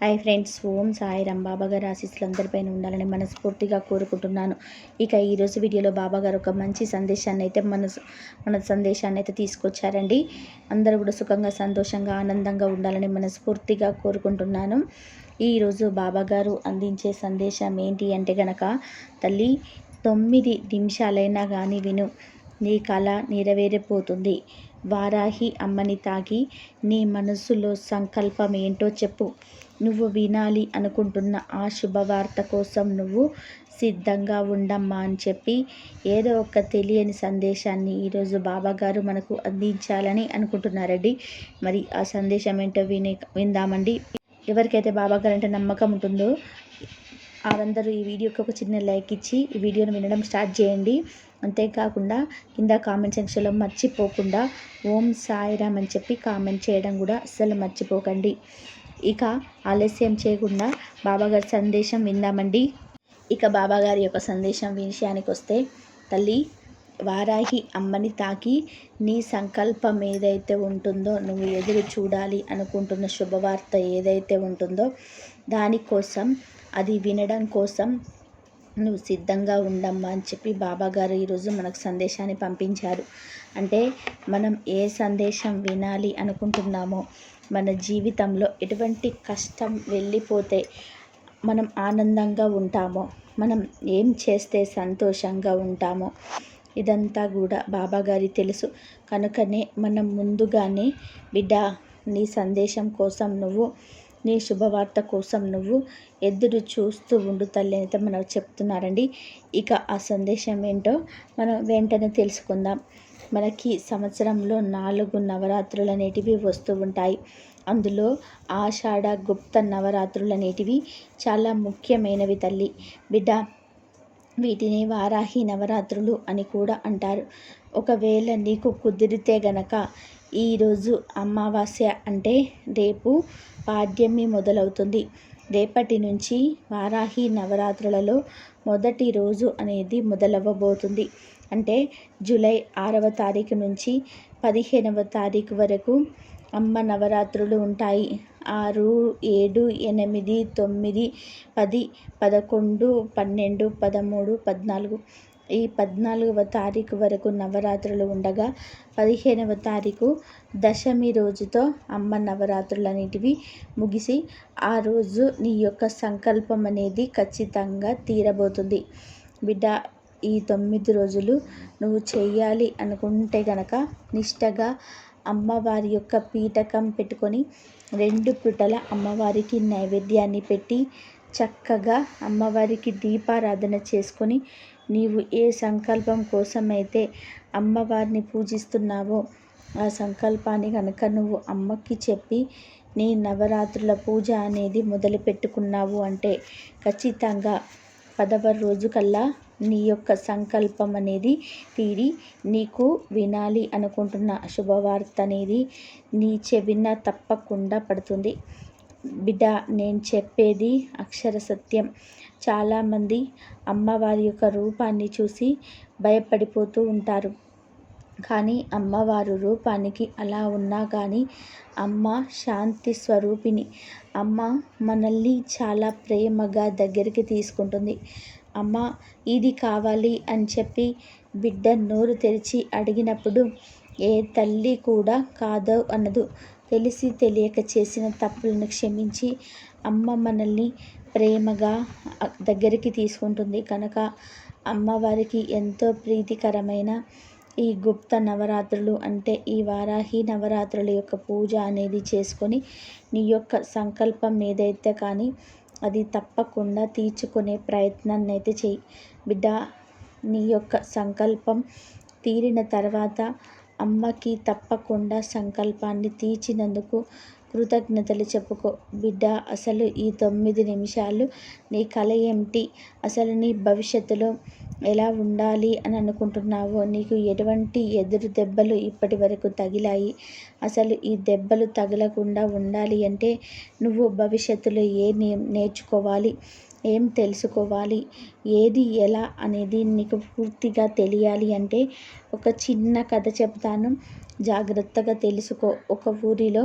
Hi friends Om Sairam. బాబాగారు ఆశీస్సులు అందరిపైన ఉండాలని మనస్ఫూర్తిగా కోరుకుంటున్నాను. ఇక ఈరోజు వీడియోలో బాబాగారు ఒక మంచి సందేశాన్ని అయితే మన మన సందేశాన్ని అయితే తీసుకొచ్చారండి. అందరూ కూడా సుఖంగా సంతోషంగా ఆనందంగా ఉండాలని మనస్ఫూర్తిగా కోరుకుంటున్నాను. ఈరోజు బాబాగారు అందించే సందేశం ఏంటి అంటే గనక తల్లి తొమ్మిది నిమిషాలైనా కానీ విను. నీ కళ నెరవేరిపోతుంది. వారాహి అమ్మని తాగి నీ మనసులో సంకల్పం ఏంటో చెప్పు. నువ్వు వినాలి అనుకుంటున్న ఆ శుభవార్త కోసం నువ్వు సిద్ధంగా ఉండమ్మా అని చెప్పి ఏదో ఒక తెలియని సందేశాన్ని ఈరోజు బాబాగారు మనకు అందించాలని అనుకుంటున్నారండి. మరి ఆ సందేశం ఏంటో వినే విందామండి. ఎవరికైతే బాబాగారు అంటే నమ్మకం ఉంటుందో వారందరూ ఈ వీడియోకి ఒక చిన్న లైక్ ఇచ్చి ఈ వీడియోను వినడం స్టార్ట్ చేయండి. అంతేకాకుండా కింద కామెంట్ సెక్షన్లో మర్చిపోకుండా ఓం సాయిరామ్ అని చెప్పి కామెంట్ చేయడం కూడా అస్సలు మర్చిపోకండి. ఇక ఆలస్యం చేయకుండా బాబాగారి సందేశం విందామండి. ఇక బాబాగారి యొక్క సందేశం విషయానికి వస్తే తల్లి వారాహి అమ్మని తాకి నీ సంకల్పం ఏదైతే ఉంటుందో నువ్వు ఎదురు చూడాలి అనుకుంటున్న శుభవార్త ఏదైతే ఉంటుందో దానికోసం అది వినడం కోసం నువ్వు సిద్ధంగా ఉండమ్మా అని చెప్పి బాబాగారు ఈరోజు మనకు సందేశాన్ని పంపించారు. అంటే మనం ఏ సందేశం వినాలి అనుకుంటున్నామో మన జీవితంలో ఎటువంటి కష్టం వెళ్ళిపోతే మనం ఆనందంగా ఉంటామో మనం ఏం చేస్తే సంతోషంగా ఉంటామో ఇదంతా కూడా బాబాగారి తెలుసు. కనుకనే మనం ముందుగానే బిడ్డ నీ సందేశం కోసం నువ్వు నీ శుభవార్త కోసం నువ్వు ఎదురు చూస్తూ ఉండు తల్లి అయితే మనం చెప్తున్నారండి. ఇక ఆ సందేశం ఏంటో మనం వెంటనే తెలుసుకుందాం. మనకి సంవత్సరంలో నాలుగు నవరాత్రులు అనేటివి వస్తూ ఉంటాయి. అందులో ఆషాఢ గుప్త నవరాత్రులు అనేటివి చాలా ముఖ్యమైనవి తల్లి. బిడ్డ వీటిని వారాహి నవరాత్రులు అని కూడా అంటారు. ఒకవేళ నీకు కుదిరితే గనక ఈరోజు అమావాస్య అంటే రేపు పాడ్యమి మొదలవుతుంది. రేపటి నుంచి వారాహి నవరాత్రులలో మొదటి రోజు అనేది మొదలవ్వబోతుంది. అంటే జూలై ఆరవ తారీఖు నుంచి పదిహేనవ తారీఖు వరకు అమ్మ నవరాత్రులు ఉంటాయి. ఆరు ఏడు ఎనిమిది తొమ్మిది పది పదకొండు పన్నెండు పదమూడు పద్నాలుగు. ఈ పద్నాలుగవ తారీఖు వరకు నవరాత్రులు ఉండగా పదిహేనవ తారీఖు దశమి రోజుతో అమ్మ నవరాత్రులు అనేటివి ముగిసి ఆ రోజు నీ యొక్క సంకల్పం అనేది ఖచ్చితంగా తీరబోతుంది. బిడ్డ ఈ తొమ్మిది రోజులు నువ్వు చేయాలి అనుకుంటే గనక నిష్టగా అమ్మవారి యొక్క పీఠకం పెట్టుకొని రెండు పుటల అమ్మవారికి నైవేద్యాన్ని పెట్టి చక్కగా అమ్మవారికి దీపారాధన చేసుకొని నీవు ఏ సంకల్పం కోసమైతే అమ్మవారిని పూజిస్తున్నావో ఆ సంకల్పాన్ని కనుక నువ్వు అమ్మకి చెప్పి నీ నవరాత్రుల పూజ అనేది మొదలు పెట్టుకున్నావు అంటే ఖచ్చితంగా పదవ రోజు కల్లా నీ యొక్క సంకల్పం అనేది తీరి నీకు వినాలి అనుకుంటున్న శుభవార్త అనేది నీ చెవిన తప్పకుండా పడుతుంది. బిడ్డ నేను చెప్పేది అక్షర సత్యం. చాలామంది అమ్మవారి యొక్క రూపాన్ని చూసి భయపడిపోతూ ఉంటారు. కానీ అమ్మవారు రూపానికి అలా ఉన్నా కానీ అమ్మ శాంతి స్వరూపిణి. అమ్మ మనల్ని చాలా ప్రేమగా దగ్గరికి తీసుకుంటుంది. అమ్మ ఇది కావాలి అని చెప్పి బిడ్డ నోరు తెరిచి అడిగినప్పుడు ఏ తల్లి కూడా కాదు అనదు తెలిసి తెలియక చేసిన తప్పులను క్షమించి అమ్మ మనల్ని ప్రేమగా దగ్గరికి తీసుకుంటుంది. కనుక అమ్మవారికి ఎంతో ప్రీతికరమైన ఈ గుప్త నవరాత్రులు అంటే ఈ వారాహి నవరాత్రుల యొక్క పూజ అనేది చేసుకొని నీ యొక్క సంకల్పం ఏదైతే కానీ అది తప్పకుండా తీర్చుకునే ప్రయత్నాన్ని అయితే చెయ్యి. బిడ్డ నీ యొక్క సంకల్పం తీరిన తర్వాత అమ్మకి తప్పకుండా సంకల్పాన్ని తీర్చినందుకు కృతజ్ఞతలు చెప్పుకో. బిడ్డ అసలు ఈ తొమ్మిది నిమిషాలు నీ కళ ఏమిటి? అసలు నీ భవిష్యత్తులో ఎలా ఉండాలి అని అనుకుంటున్నావో? నీకు ఎటువంటి ఎదురు దెబ్బలు ఇప్పటి వరకు తగిలాయి? అసలు ఈ దెబ్బలు తగలకుండా ఉండాలి అంటే నువ్వు భవిష్యత్తులో ఏ నేర్చుకోవాలి? ఏం తెలుసుకోవాలి? ఏది ఎలా అనేది నీకు పూర్తిగా తెలియాలి అంటే ఒక చిన్న కథ చెప్తాను. జాగ్రత్తగా తెలుసుకో. ఒక ఊరిలో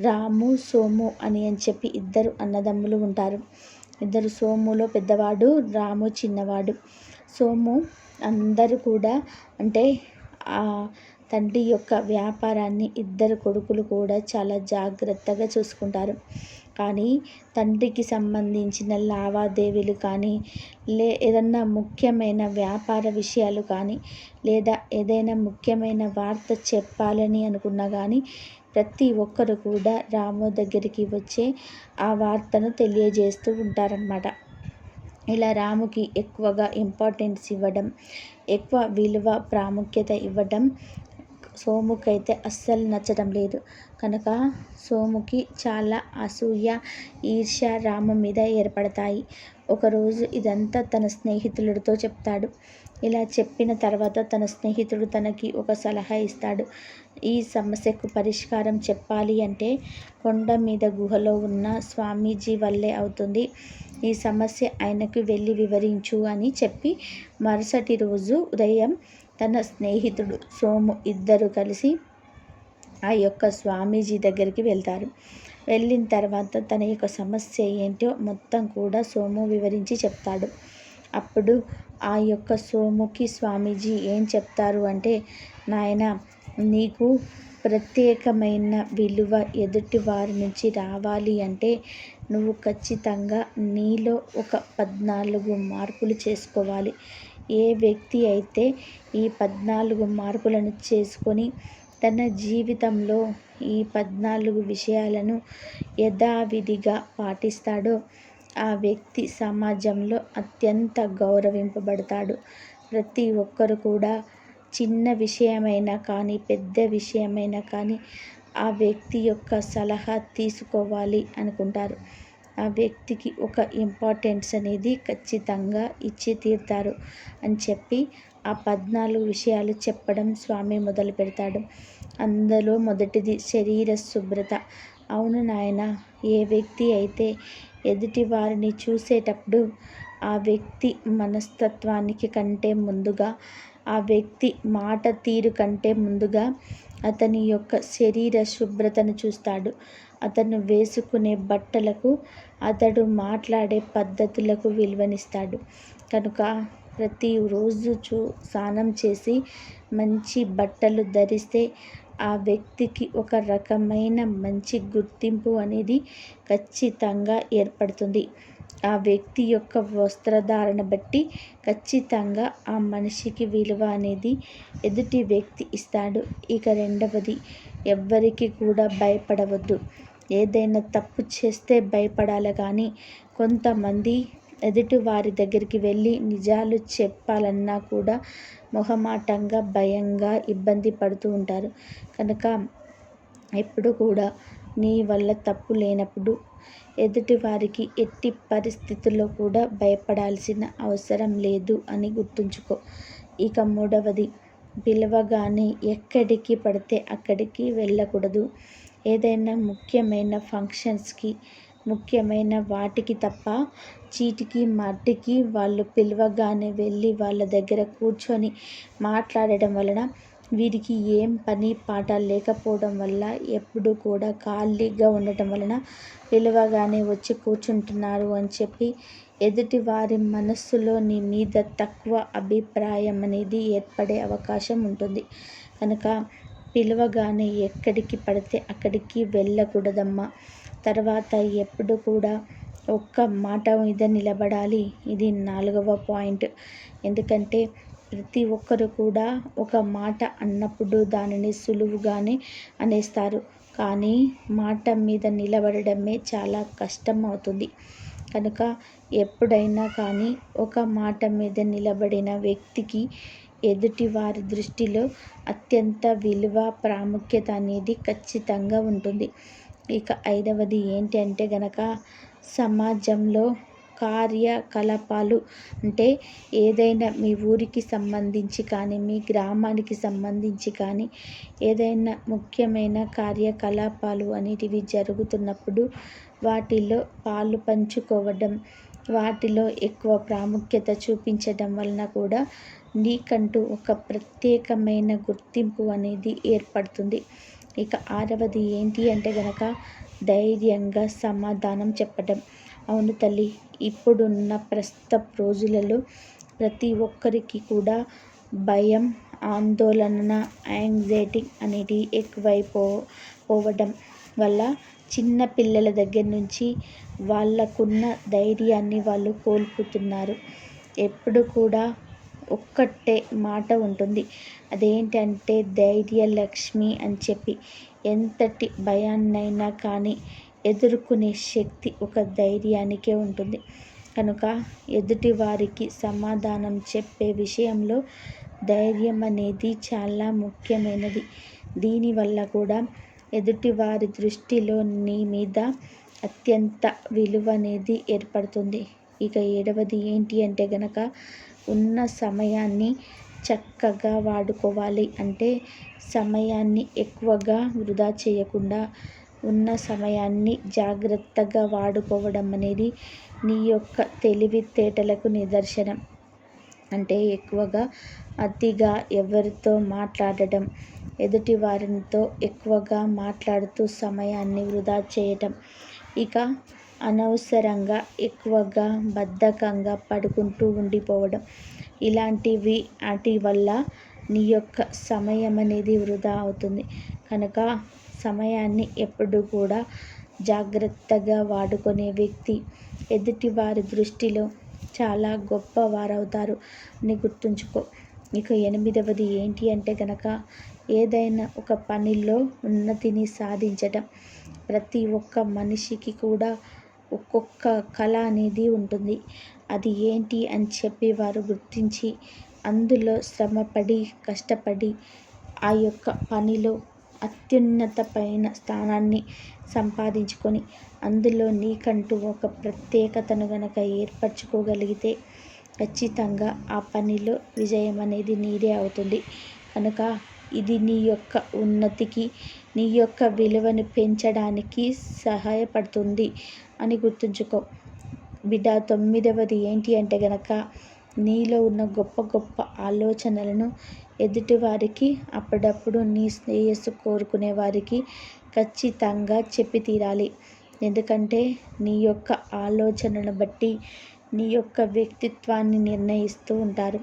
రాము సోము అని అని చెప్పి ఇద్దరు అన్నదమ్ములు ఉంటారు. ఇద్దరు సోములో పెద్దవాడు రాము చిన్నవాడు. సోము అందరూ కూడా అంటే ఆ తండ్రి యొక్క వ్యాపారాన్ని ఇద్దరు కొడుకులు కూడా చాలా జాగ్రత్తగా చూసుకుంటారు. కానీ తండ్రికి సంబంధించిన లావాదేవీలు కానీ లే ఏదన్నా ముఖ్యమైన వ్యాపార విషయాలు కానీ లేదా ఏదైనా ముఖ్యమైన వార్త చెప్పాలని అనుకున్నా కానీ ప్రతి ఒక్కరు కూడా రాము దగ్గరికి వచ్చే ఆ వార్తను తెలియజేస్తూ ఉంటారనమాట ఇలా రాముకి ఎక్కువగా ఇంపార్టెన్స్ ఇవ్వడం ఎక్కువ విలువ ప్రాముఖ్యత ఇవ్వడం సోముకైతే అస్సలు నచ్చడం లేదు. కనుక సోముకి చాలా అసూయ ఈర్ష్య రాము మీద ఏర్పడతాయి. ఒకరోజు ఇదంతా తన స్నేహితులతో చెప్తాడు. ఇలా చెప్పిన తర్వాత తన స్నేహితుడు తనకి ఒక సలహా ఇస్తాడు. ఈ సమస్యకు పరిష్కారం చెప్పాలి అంటే కొండ మీద గుహలో ఉన్న స్వామీజీ వల్లే అవుతుంది. ఈ సమస్య ఆయనకు వెళ్ళి వివరించు అని చెప్పి మరుసటి రోజు ఉదయం తన స్నేహితుడు సోము ఇద్దరు కలిసి ఆ యొక్క స్వామీజీ దగ్గరికి వెళ్తారు. వెళ్ళిన తర్వాత తన యొక్క సమస్య ఏంటో మొత్తం కూడా సోము వివరించి చెప్తాడు. అప్పుడు ఆ యొక్క సోముకి స్వామీజీ ఏం చెప్తారు అంటే నాయన నీకు ప్రత్యేకమైన విలువ ఎదుటి వారి నుంచి రావాలి అంటే నువ్వు ఖచ్చితంగా నీలో ఒక పద్నాలుగు మార్పులు చేసుకోవాలి. ఏ వ్యక్తి అయితే ఈ పద్నాలుగు మార్పులను చేసుకొని తన జీవితంలో ఈ పద్నాలుగు విషయాలను యథావిధిగా పాటిస్తాడో ఆ వ్యక్తి సమాజంలో అత్యంత గౌరవింపబడతాడు. ప్రతి ఒక్కరు కూడా చిన్న విషయమైనా కానీ పెద్ద విషయమైనా కానీ ఆ వ్యక్తి యొక్క సలహా తీసుకోవాలి అనుకుంటారు. ఆ వ్యక్తికి ఒక ఇంపార్టెన్స్ అనేది ఖచ్చితంగా ఇచ్చి తీరుతారు అని చెప్పి ఆ పద్నాలుగు విషయాలు చెప్పడం స్వామి మొదలు పెడతాడు అందులో మొదటిది శరీర శుభ్రత. అవును నాయన ఏ వ్యక్తి అయితే ఎదుటి వారిని చూసేటప్పుడు ఆ వ్యక్తి మనస్తత్వానికి కంటే ముందుగా ఆ వ్యక్తి మాట తీరు కంటే ముందుగా అతని యొక్క శరీర శుభ్రతను చూస్తాడు. అతను వేసుకునే బట్టలకు అతడు మాట్లాడే పద్ధతులకు విలువనిస్తాడు. కనుక ప్రతిరోజు చూ స్నానం చేసి మంచి బట్టలు ధరిస్తే ఆ వ్యక్తికి ఒక రకమైన మంచి గుర్తింపు అనేది ఖచ్చితంగా ఏర్పడుతుంది. ఆ వ్యక్తి యొక్క వస్త్రధారణ బట్టి ఖచ్చితంగా ఆ మనిషికి విలువ అనేది ఎదుటి వ్యక్తి ఇస్తాడు. ఇక రెండవది ఎవ్వరికి కూడా భయపడవద్దు. ఏదైనా తప్పు చేస్తే భయపడాలి కానీ కొంతమంది ఎదుటి వారి దగ్గరికి వెళ్ళి నిజాలు చెప్పాలన్నా కూడా మొహమాటంగా భయంగా ఇబ్బంది పడుతూ ఉంటారు. కనుక ఎప్పుడు కూడా నీ వల్ల తప్పు లేనప్పుడు ఎదుటి వారికి ఎట్టి పరిస్థితుల్లో కూడా భయపడాల్సిన అవసరం లేదు అని గుర్తుంచుకో. ఇక మూడవది పిలవగానే ఎక్కడికి పడితే అక్కడికి వెళ్ళకూడదు. ఏదైనా ముఖ్యమైన ఫంక్షన్స్కి ముఖ్యమైన వాటికి తప్ప చీటికి మట్టికి వాళ్ళు పిలవగానే వెళ్ళి వాళ్ళ దగ్గర కూర్చొని మాట్లాడడం వలన వీరికి ఏం పని పాట లేకపోవడం వల్ల ఎప్పుడు కూడా ఖాళీగా ఉండటం వలన పిలవగానే వచ్చి కూర్చుంటున్నారు అని చెప్పి ఎదుటి వారి మనస్సులో నీ మీద తక్కువ అభిప్రాయం అనేది ఏర్పడే అవకాశం ఉంటుంది. కనుక పిలవగానే ఎక్కడికి పడితే అక్కడికి వెళ్ళకూడదమ్మా. తర్వాత ఎప్పుడు కూడా ఒక్క మాట మీద నిలబడాలి. ఇది నాలుగవ పాయింట్. ఎందుకంటే ప్రతి ఒక్కరు కూడా ఒక మాట అన్నప్పుడు దానిని సులువుగానే అనేస్తారు. కానీ మాట మీద నిలబడడమే చాలా కష్టం అవుతుంది కనుక ఎప్పుడైనా కానీ ఒక మాట మీద నిలబడిన వ్యక్తికి ఎదుటి వారి దృష్టిలో అత్యంత విలువ ప్రాముఖ్యత అనేది ఖచ్చితంగా ఉంటుంది. ఇక ఐదవది ఏంటి అంటే గనక సమాజంలో కార్యకలాపాలు అంటే ఏదైనా మీ ఊరికి సంబంధించి కానీ మీ గ్రామానికి సంబంధించి కానీ ఏదైనా ముఖ్యమైన కార్యకలాపాలు అనేటివి జరుగుతున్నప్పుడు వాటిలో పాలు పంచుకోవడం వాటిలో ఎక్కువ ప్రాముఖ్యత చూపించడం వలన కూడా నీకంటూ ఒక ప్రత్యేకమైన గుర్తింపు అనేది ఏర్పడుతుంది. ఇక ఆరవది ఏంటి అంటే గనక ధైర్యంగా సమాధానం చెప్పడం అవును తల్లి ఇప్పుడున్న ప్రస్తుత రోజులలో ప్రతి ఒక్కరికి కూడా భయం ఆందోళన యాంగ్జైటీ అనేది ఎక్కువైపో పోవడం వల్ల చిన్న పిల్లల దగ్గర నుంచి వాళ్ళకున్న ధైర్యాన్ని వాళ్ళు కోల్పోతున్నారు. ఎప్పుడు కూడా ఒక్కటే మాట ఉంటుంది. అదేంటంటే ధైర్య లక్ష్మి అని చెప్పి ఎంతటి భయాన్నైనా కానీ ఎదుర్కొనే శక్తి ఒక ధైర్యానికే ఉంటుంది. కనుక ఎదుటి వారికి సమాధానం చెప్పే విషయంలో ధైర్యం అనేది చాలా ముఖ్యమైనది. దీనివల్ల కూడా ఎదుటివారి దృష్టిలో నీ మీద అత్యంత విలువ అనేది ఏర్పడుతుంది. ఇక ఏడవది ఏంటి అంటే గనక ఉన్న సమయాన్ని చక్కగా వాడుకోవాలి. అంటే సమయాన్ని ఎక్కువగా వృధా చేయకుండా ఉన్న సమయాన్ని జాగ్రత్తగా వాడుకోవడం అనేది నీ యొక్క తెలివితేటలకు నిదర్శనం. అంటే ఎక్కువగా అతిగా ఎవరితో మాట్లాడటం ఎదుటి వారితో ఎక్కువగా మాట్లాడుతూ సమయాన్ని వృధా చేయటం. ఇక అనవసరంగా ఎక్కువగా బద్ధకంగా పడుకుంటూ ఉండిపోవడం. ఇలాంటివి వాటి వల్ల నీ యొక్క సమయం అనేది వృధా అవుతుంది. కనుక సమయాన్ని ఎప్పుడు కూడా జాగ్రత్తగా వాడుకునే వ్యక్తి ఎదుటివారి దృష్టిలో చాలా గొప్పవారవుతారు. అని గుర్తుంచుకో. ఇక ఎనిమిదవది ఏంటి అంటే కనుక ఏదైనా ఒక పనిలో ఉన్నతిని సాధించటం. ప్రతి ఒక్క మనిషికి కూడా ఒక్కొక్క కళ అనేది ఉంటుంది. అది ఏంటి అని చెప్పి వారు గుర్తించి అందులో శ్రమపడి కష్టపడి ఆ యొక్క పనిలో అత్యున్నతమైన స్థానాన్ని సంపాదించుకొని అందులో నీకంటూ ఒక ప్రత్యేకతను గనక ఏర్పరచుకోగలిగితే ఖచ్చితంగా ఆ పనిలో విజయం అనేది నీదే అవుతుంది. కనుక ఇది నీ యొక్క ఉన్నతికి నీ యొక్క విలువను పెంచడానికి సహాయపడుతుంది అని గుర్తుంచుకో. బిడ్డ తొమ్మిదవది ఏంటి అంటే గనక నీలో ఉన్న గొప్ప గొప్ప ఆలోచనలను ఎదుటివారికి అప్పుడప్పుడు నీ శ్రేయస్సు కోరుకునే వారికి ఖచ్చితంగా చెప్పి తీరాలి. ఎందుకంటే నీ యొక్క ఆలోచనను బట్టి నీ యొక్క వ్యక్తిత్వాన్ని నిర్ణయిస్తూ ఉంటారు.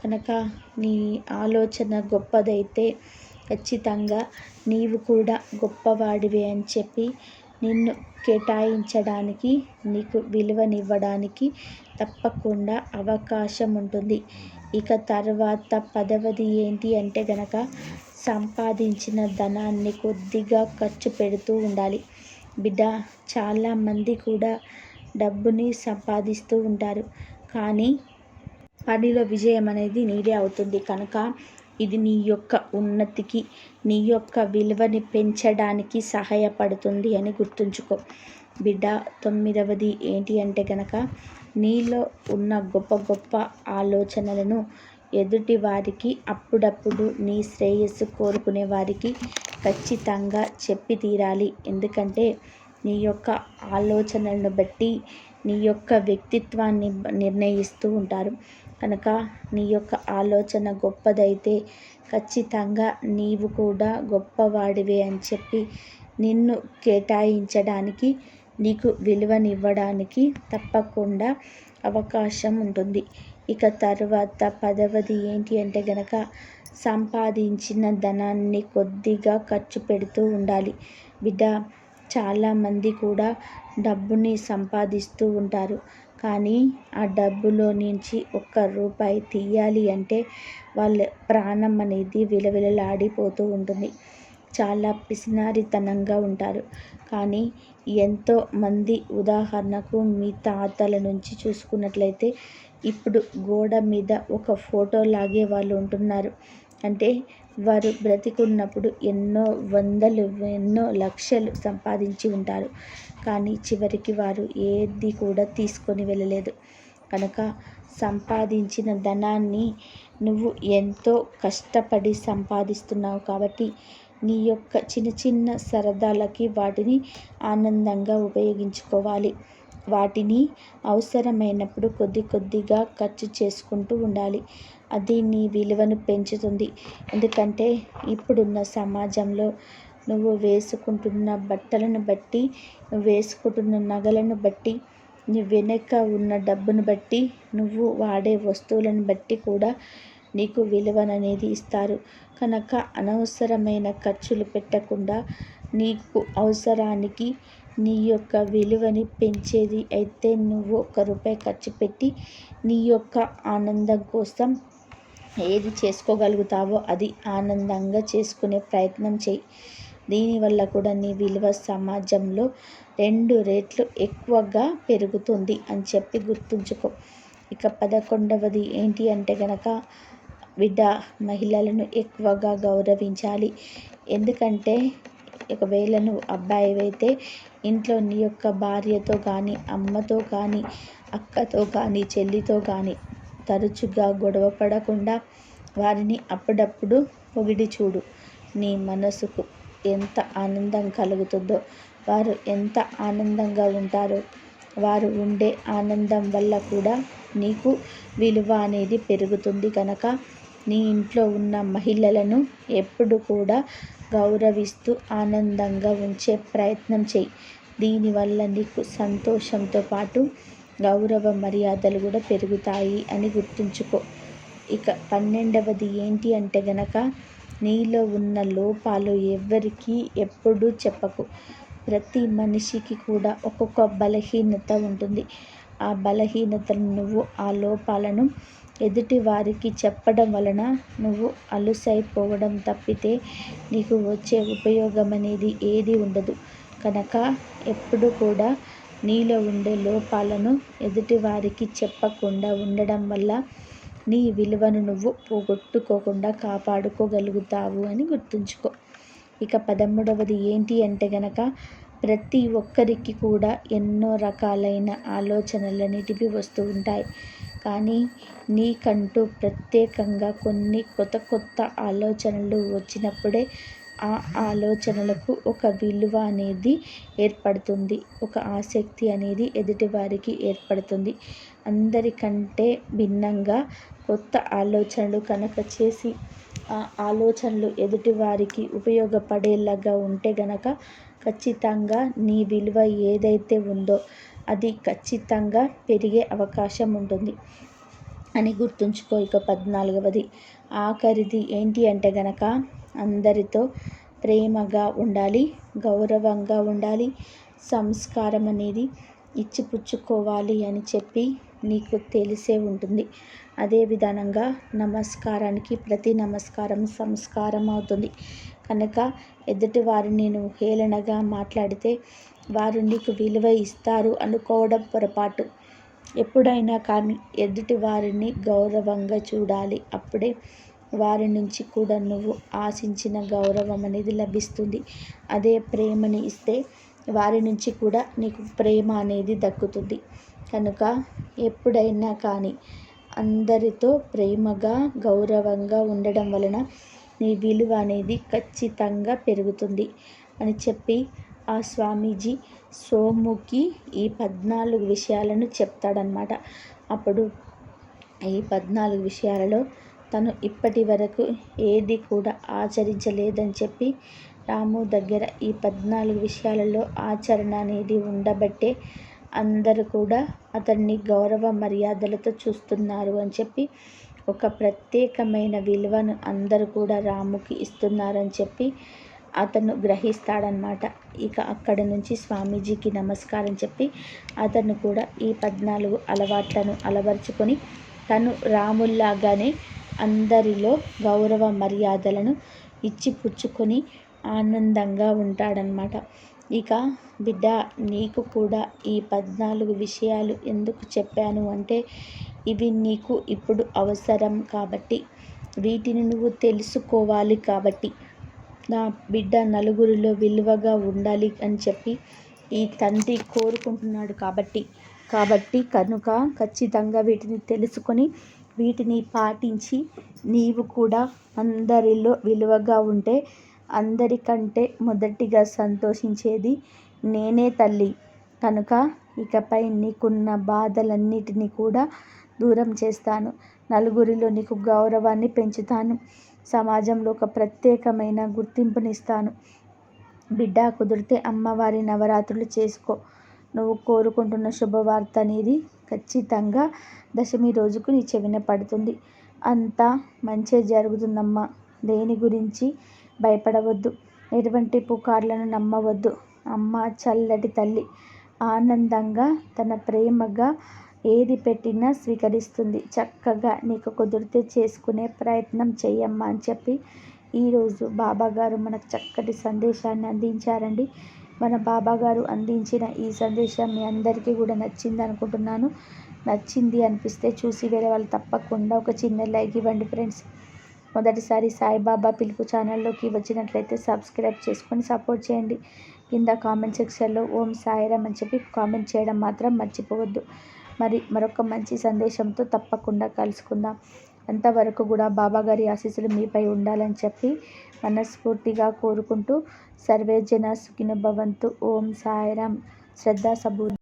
కనుక నీ ఆలోచన గొప్పదైతే ఖచ్చితంగా నీవు కూడా గొప్పవాడివే అని చెప్పి నిన్ను కేటాయించడానికి నీకు విలువనివ్వడానికి తప్పకుండా అవకాశం ఉంటుంది. ఇక తర్వాత పదవది ఏంటి అంటే గనక సంపాదించిన ధనాన్ని కొద్దిగా ఖర్చు పెడుతూ ఉండాలి. బిడ్డ చాలామంది కూడా డబ్బుని సంపాదిస్తూ ఉంటారు. కానీ పనిలో విజయం అనేది నీదే అవుతుంది. కనుక ఇది నీ యొక్క ఉన్నతికి నీ యొక్క విలువని పెంచడానికి సహాయపడుతుంది అని గుర్తుంచుకో. బిడ్డ తొమ్మిదవది ఏంటి అంటే కనుక నీలో ఉన్న గొప్ప గొప్ప ఆలోచనలను ఎదుటి వారికి అప్పుడప్పుడు నీ శ్రేయస్సు కోరుకునే వారికి ఖచ్చితంగా చెప్పి తీరాలి. ఎందుకంటే నీ యొక్క ఆలోచనలను బట్టి నీ యొక్క వ్యక్తిత్వాన్ని నిర్ణయిస్తూ ఉంటారు. కనుక నీ యొక్క ఆలోచన గొప్పదైతే ఖచ్చితంగా నీవు కూడా గొప్పవాడివే అని చెప్పి నిన్ను కేటాయించడానికి నీకు విలువనివ్వడానికి తప్పకుండా అవకాశం ఉంటుంది. ఇక తర్వాత పదవది ఏంటి అంటే గనక సంపాదించిన ధనాన్ని కొద్దిగా ఖర్చు పెడుతూ ఉండాలి. బిడ్డ చాలామంది కూడా డబ్బుని సంపాదిస్తూ ఉంటారు. కానీ ఆ డబ్బులో నుంచి ఒక్క రూపాయి తీయాలి అంటే వాళ్ళ ప్రాణం అనేది విలవిలలాడిపోతూ ఉంటుంది. చాలా పిసినారితనంగా ఉంటారు. కానీ ఎంతో మంది ఉదాహరణకు మీ తాతల నుంచి చూసుకున్నట్లయితే ఇప్పుడు గోడ మీద ఒక ఫోటో లాగే వాళ్ళు ఉంటున్నారు. అంటే వారు బ్రతికున్నప్పుడు ఎన్నో వందలు ఎన్నో లక్షలు సంపాదించి ఉంటారు. కానీ చివరికి వారు ఏది కూడా తీసుకొని వెళ్ళలేదు. కనుక సంపాదించిన ధనాన్ని నువ్వు ఎంతో కష్టపడి సంపాదిస్తున్నావు కాబట్టి నీ యొక్క చిన్న చిన్న సరదాలకి వాటిని ఆనందంగా ఉపయోగించుకోవాలి. వాటిని అవసరమైనప్పుడు కొద్ది కొద్దిగా ఖర్చు చేసుకుంటూ ఉండాలి. అది నీ విలువను పెంచుతుంది. ఎందుకంటే ఇప్పుడున్న సమాజంలో నువ్వు వేసుకుంటున్న బట్టలను బట్టి నువ్వు వేసుకుంటున్న నగలను బట్టి నీ వెనక ఉన్న డబ్బును బట్టి నువ్వు వాడే వస్తువులను బట్టి కూడా నీకు విలువననేది ఇస్తారు. కనుక అనవసరమైన ఖర్చులు పెట్టకుండా నీకు అవసరానికి నీ యొక్క విలువని పెంచేది అయితే నువ్వు ఒక రూపాయి ఖర్చు పెట్టి నీ యొక్క ఆనందం కోసం ఏది చేసుకోగలుగుతావో అది ఆనందంగా చేసుకునే ప్రయత్నం చేయి. దీనివల్ల కూడా నీ విలువ సమాజంలో రెండు రేట్లు ఎక్కువగా పెరుగుతుంది అని చెప్పి గుర్తుంచుకో. ఇక పదకొండవది ఏంటి అంటే గనక బిడ్డ మహిళలను ఎక్కువగా గౌరవించాలి. ఎందుకంటే ఒకవేళ నువ్వు అయితే ఇంట్లో నీ యొక్క భార్యతో కానీ అమ్మతో కానీ అక్కతో కానీ చెల్లితో కానీ తరచుగా గొడవ పడకుండా వారిని అప్పుడప్పుడు పొగిడి చూడు. నీ మనసుకు ఎంత ఆనందం కలుగుతుందో వారు ఎంత ఆనందంగా ఉంటారో. వారు ఉండే ఆనందం వల్ల కూడా నీకు విలువ అనేది పెరుగుతుంది కనుక నీ ఇంట్లో ఉన్న మహిళలను ఎప్పుడు కూడా గౌరవిస్తూ ఆనందంగా ఉంచే ప్రయత్నం చేయి. దీనివల్ల నీకు సంతోషంతో పాటు గౌరవ మర్యాదలు కూడా పెరుగుతాయి అని గుర్తుంచుకో. ఇక పన్నెండవది ఏంటి అంటే గనక నీలో ఉన్న లోపాలు ఎవ్వరికీ ఎప్పుడూ చెప్పకు. ప్రతి మనిషికి కూడా ఒక్కొక్క బలహీనత ఉంటుంది. ఆ బలహీనతను నువ్వు ఆ లోపాలను ఎదుటి వారికి చెప్పడం వలన నువ్వు అలుసైపోవడం తప్పితే నీకు వచ్చే ఉపయోగం అనేది ఏది ఉండదు. కనుక ఎప్పుడు కూడా నీలో ఉండే లోపాలను ఎదుటివారికి చెప్పకుండా ఉండడం వల్ల నీ విలువను నువ్వు పోగొట్టుకోకుండా కాపాడుకోగలుగుతావు అని గుర్తుంచుకో. ఇక పదమూడవది ఏంటి అంటే గనక ప్రతి ఒక్కరికి కూడా ఎన్నో రకాలైన ఆలోచనలు అనేటివి వస్తూ ఉంటాయి. కానీ నీకంటూ ప్రత్యేకంగా కొన్ని కొత్త కొత్త ఆలోచనలు వచ్చినప్పుడే ఆ ఆలోచనలకు ఒక విలువ అనేది ఏర్పడుతుంది. ఒక ఆసక్తి అనేది ఎదుటివారికి ఏర్పడుతుంది. అందరికంటే భిన్నంగా కొత్త ఆలోచనలు కనుక చేసి ఆ ఆలోచనలు ఎదుటివారికి ఉపయోగపడేలాగా ఉంటే గనక ఖచ్చితంగా నీ విలువ ఏదైతే ఉందో అది ఖచ్చితంగా పెరిగే అవకాశం ఉంటుంది. అని గుర్తుంచుకో. ఇక పద్నాలుగవది. ఆఖరిది ఏంటి అంటే గనక అందరితో ప్రేమగా ఉండాలి గౌరవంగా ఉండాలి సంస్కారం అనేది ఇచ్చిపుచ్చుకోవాలి అని చెప్పి నీకు తెలిసే ఉంటుంది. అదే విధానంగా నమస్కారానికి ప్రతి నమస్కారం సంస్కారం అవుతుంది. కనుక ఎదుటి వారిని నువ్వు హేళనగా మాట్లాడితే వారు నీకు విలువ ఇస్తారు అనుకోవడం పొరపాటు. ఎప్పుడైనా కానీ ఎదుటి వారిని గౌరవంగా చూడాలి. అప్పుడే వారి నుంచి కూడా నువ్వు ఆశించిన గౌరవం అనేది లభిస్తుంది. అదే ప్రేమని ఇస్తే వారి నుంచి కూడా నీకు ప్రేమ అనేది దక్కుతుంది. కనుక ఎప్పుడైనా కానీ అందరితో ప్రేమగా గౌరవంగా ఉండడం వలన నీ విలువ అనేది ఖచ్చితంగా పెరుగుతుంది అని చెప్పి ఆ స్వామీజీ సోముకి ఈ పద్నాలుగు విషయాలను చెప్తాడనమాట అప్పుడు ఈ పద్నాలుగు విషయాలలో తను ఇప్పటి వరకు ఏది కూడా ఆచరించలేదని చెప్పి రాము దగ్గర ఈ పద్నాలుగు విషయాలలో ఆచరణ అనేది ఉండబట్టే అందరూ కూడా అతన్ని గౌరవ మర్యాదలతో చూస్తున్నారు అని చెప్పి ఒక ప్రత్యేకమైన విలువను అందరూ కూడా రాముకి ఇస్తున్నారని చెప్పి అతను గ్రహిస్తాడనమాట ఇక అక్కడ నుంచి స్వామీజీకి నమస్కారం చెప్పి అతను కూడా ఈ పద్నాలుగు అలవాట్లను అలవర్చుకొని తను రాముల్లాగానే అందరిలో గౌరవ మర్యాదలను ఇచ్చి పుచ్చుకొని ఆనందంగా ఉంటాడనమాట ఇక బిడ్డ నీకు కూడా ఈ పద్నాలుగు విషయాలు ఎందుకు చెప్పాను అంటే ఇవి నీకు ఇప్పుడు అవసరం కాబట్టి. వీటిని నువ్వు తెలుసుకోవాలి కాబట్టి. నా బిడ్డ నలుగురిలో విలువగా ఉండాలి అని చెప్పి ఈ తండ్రి కోరుకుంటున్నాడు కాబట్టి. కాబట్టి కనుక ఖచ్చితంగా వీటిని తెలుసుకొని వీటిని పాటించి నీవు కూడా అందరిలో విలువగా ఉంటే అందరికంటే మొదటిగా సంతోషించేది నేనే తల్లి. కనుక ఇకపై నీకున్న బాధలన్నిటినీ కూడా దూరం చేస్తాను. నలుగురిలో నీకు గౌరవాన్ని పెంచుతాను. సమాజంలో ఒక ప్రత్యేకమైన గుర్తింపునిస్తాను. బిడ్డ కుదిరితే అమ్మవారి నవరాత్రులు చేసుకో. నువ్వు కోరుకుంటున్న శుభవార్త అనేది ఖచ్చితంగా దశమి రోజుకు నీ చెవిన పడుతుంది. అంతా మంచే జరుగుతుందమ్మా. దేని గురించి భయపడవద్దు. ఎటువంటి పుకార్లను నమ్మవద్దు. అమ్మ చల్లటి తల్లి ఆనందంగా తన ప్రేమగా ఏది పెట్టినా స్వీకరిస్తుంది. చక్కగా నీకు కుదిరితే చేసుకునే ప్రయత్నం చెయ్యమ్మా అని చెప్పి ఈరోజు బాబాగారు మనకు చక్కటి సందేశాన్ని అందించారండి. మన బాబా గారు అందించిన ఈ సందేశం మీ అందరికీ కూడా నచ్చింది అనుకుంటున్నాను. నచ్చింది అనిపిస్తే చూసి వేరే వాళ్ళు తప్పకుండా ఒక చిన్న లైక్ ఇవ్వండి ఫ్రెండ్స్. మొదటిసారి సాయిబాబా పిలుపు ఛానల్లోకి వచ్చినట్లయితే సబ్స్క్రైబ్ చేసుకొని సపోర్ట్ చేయండి. కింద కామెంట్ సెక్షన్లో ఓం సాయిరామ్ అని చెప్పి కామెంట్ చేయడం మాత్రం మర్చిపోవద్దు. మరి మరొక మంచి సందేశంతో తప్పకుండా కలుసుకుందాం. అంతవరకు కూడా బాబాగారి ఆశీస్సులు మీపై ఉండాలని చెప్పి మనస్ఫూర్తిగా కోరుకుంటూ సర్వే జన సుఖిన భవంతు. ఓం సాయిరామ్. శ్రద్ధా సబూ